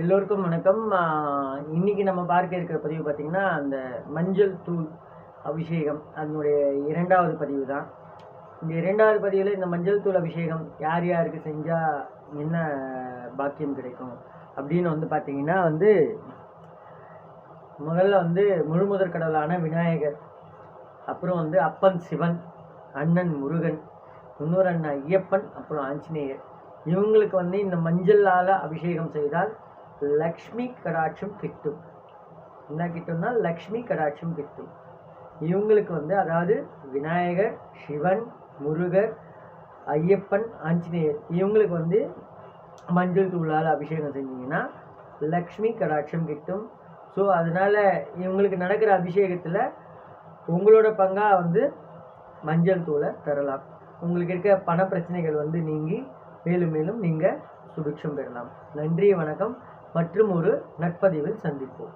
எல்லோருக்கும் வணக்கம். இன்றைக்கி இன்னைக்கு நம்ம பார்க்க இருக்கிற பதிவு பார்த்திங்கன்னா அந்த மஞ்சள் தூள் அபிஷேகம் அதனுடைய இரண்டாவது பதிவு தான். இந்த இரண்டாவது பதிவில் இந்த மஞ்சள் தூள் அபிஷேகம் யார் யாருக்கு செஞ்சால் என்ன பாக்கியம் கிடைக்கும் அப்படின்னு வந்து பார்த்தீங்கன்னா வந்து முதல்ல வந்து முழுமுதற் கடவுளான விநாயகர் அப்புறம் வந்து அப்பன் சிவன் அண்ணன் முருகன் இன்னொரு அண்ணன் ஐயப்பன் அப்புறம் ஆஞ்சநேயர். இவங்களுக்கு வந்து இந்த மஞ்சளால் அபிஷேகம் செய்தால் லக்ஷ்மி கடாட்சம் கிட்டும் என்ன கிட்டும்னா லக்ஷ்மி கடாட்சம் கிட்டும் இவங்களுக்கு வந்து அதாவது விநாயகர் சிவன் முருகர் ஐயப்பன் ஆஞ்சநேயர் இவங்களுக்கு வந்து மஞ்சள் தூளால் அபிஷேகம் செஞ்சிங்கன்னா லக்ஷ்மி கடாட்சம் கிட்டும் ஸோ அதனால் இவங்களுக்கு நடக்கிற அபிஷேகத்தில் உங்களோட பங்காக வந்து மஞ்சள் தூளை தரலாம் உங்களுக்கு இருக்க பண பிரச்சனைகள் வந்து நீங்கி மேலும் மேலும் நீங்கள் சுபிக்ஷம் பெறலாம் நன்றி வணக்கம் மற்றும் ஒரு நட்பதிவில் சந்திப்போம்.